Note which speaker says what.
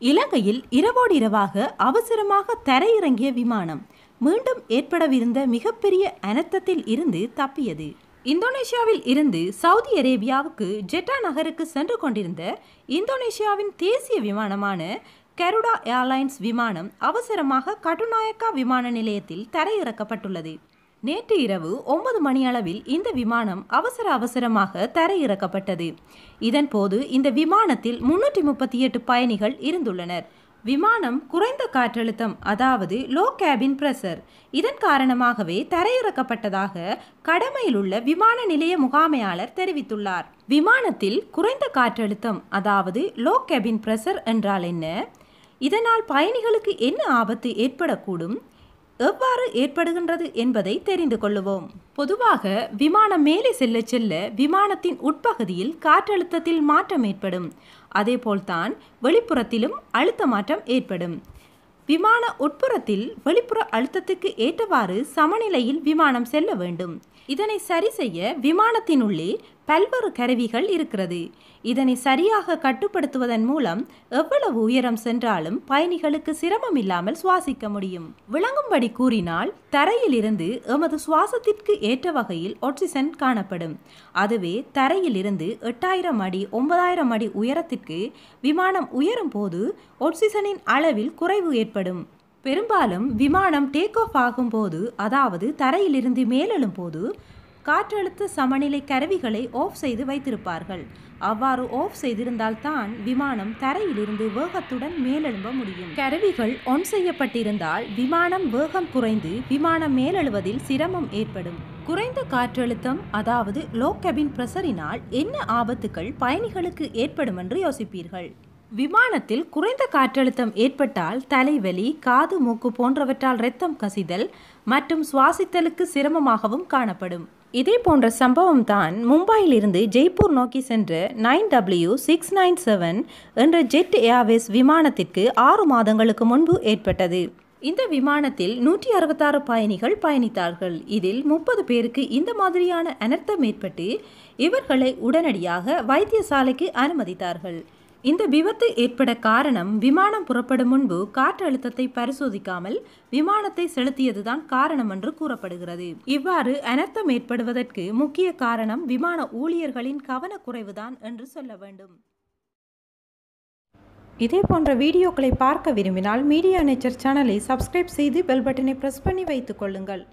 Speaker 1: இலங்கையில் இரவோடு இரவாக அவசரமாக தரையிறங்கிய விமானம் மீண்டும் ஏற்படவிருந்த மிகப்பெரிய அனர்த்தத்தில் இருந்து தப்பியது. இந்தோனேஷியாவில் இருந்து சவுதி அரேபியாவுக்கு ஜெட்டா நகருக்கு சென்று கொண்டிருந்த இந்தோனேஷியாவின் தேசிய விமானமான கருடா ஏர்லைன்ஸ் விமானம் அவசரமாக கட்டுநாயக்கா விமான நிலையத்தில் தரையிறக்கப்பட்டுள்ளது. நேற்று இரவு ஒன்பது மணியளவில் இந்த விமானம் அவசர அவசரமாக தரையிறக்கப்பட்டது. இதன்போது இந்த விமானத்தில் முன்னூற்றி முப்பத்தி எட்டு பயணிகள் இருந்துள்ளனர். விமானம் குறைந்த காற்றழுத்தம் அதாவது லோ கேபின் பிரஷர் இதன் காரணமாகவே தரையிறக்கப்பட்டதாக கடமையில் உள்ள விமான நிலைய முகாமையாளர் தெரிவித்துள்ளார். விமானத்தில் குறைந்த காற்றழுத்தம் அதாவது லோ கேபின் பிரஷர் என்றால் என்ன? இதனால் பயணிகளுக்கு என்ன ஆபத்து ஏற்படக்கூடும்? எவ்வாறு ஏற்படுகின்றது என்பதை தெரிந்து கொள்ளுவோம். பொதுவாக விமானம் மேலே செல்ல செல்ல விமானத்தின் உட்பகுதியில் காற்றழுத்தத்தில் மாற்றம் ஏற்படும். அதேபோல்தான் வெளிப்புறத்திலும் அழுத்த மாற்றம் ஏற்படும். விமான உட்புறத்தில் வெளிப்புற அழுத்தத்துக்கு ஏற்றவாறு சமநிலையில் விமானம் செல்ல வேண்டும். இதனை சரி செய்ய விமானத்தினுள்ளே பல்வேறு கருவிகள் இருக்கிறது. இதனை சரியாக கட்டுப்படுத்துவதன் மூலம் எவ்வளவு உயரம் சென்றாலும் பயணிகளுக்கு சிரமம் இல்லாமல் சுவாசிக்க முடியும். விளங்கும்படி கூறினால் தரையிலிருந்து எமது சுவாசத்திற்கு ஏற்ற வகையில் ஆக்சிஜன் காணப்படும். அதுவே தரையிலிருந்து எட்டாயிரம் அடி ஒன்பதாயிரம் அடி உயரத்திற்கு விமானம் உயரும் போது ஆக்சிஜனின் அளவில் குறைவு ஏற்படும். பெரும்பாலும் விமானம் டேக் ஆஃப் ஆகும்போது அதாவது தரையிலிருந்து மேலெழும் போது காற்றழுத்த சமநிலை கருவிகளை ஆஃப் செய்து வைத்திருப்பார்கள். அவ்வாறு ஆஃப் செய்திருந்தால் தான் விமானம் தரையிலிருந்து வேகத்துடன் மேலெழும்ப முடியும். கருவிகள் ஒன் செய்யப்பட்டிருந்தால் விமானம் வேகம் குறைந்து விமானம் மேலெழுவதில் சிரமம் ஏற்படும். குறைந்த காற்றழுத்தம் அதாவது லோ கெபின் பிரஷரினால் என்ன ஆபத்துகள் பயணிகளுக்கு ஏற்படும் என்று யோசிப்பீர்கள். விமானத்தில் குறைந்த காற்றழுத்தம் ஏற்பட்டால் தலைவலி காது மூக்கு போன்றவற்றால் இரத்தம் கசிதல் மற்றும் சுவாசித்தலுக்கு சிரமமாகவும் காணப்படும். இதே போன்ற சம்பவம் தான் மும்பையிலிருந்து ஜெய்ப்பூர் நோக்கி சென்ற nine W six nine seven என்ற ஜெட் ஏர்வேஸ் விமானத்திற்கு ஆறு மாதங்களுக்கு முன்பு ஏற்பட்டது. இந்த விமானத்தில் நூற்றி அறுபத்தாறு பயணிகள் பயணித்தார்கள். இதில் முப்பது பேருக்கு இந்த மாதிரியான அனர்த்தம் ஏற்பட்டு இவர்களை உடனடியாக வைத்தியசாலைக்கு அனுமதித்தார்கள். இந்த விபத்து ஏற்பட காரணம் விமானம் புறப்படும் முன்பு காற்றழுத்தத்தை பரிசோதிக்காமல் விமானத்தை செலுத்தியதுதான் காரணம் என்று கூறப்படுகிறது. இவ்வாறு அனர்த்தம் ஏற்படுவதற்கு முக்கிய காரணம் விமான ஊழியர்களின் கவனக்குறைவுதான் என்று சொல்ல வேண்டும். இதே போன்ற வீடியோக்களை பார்க்க விரும்பினால் மீடியா நேச்சர் சேனலை சப்ஸ்கிரைப் செய்து பெல் பட்டனை பிரஸ் பண்ணி வைத்துக் கொள்ளுங்கள்.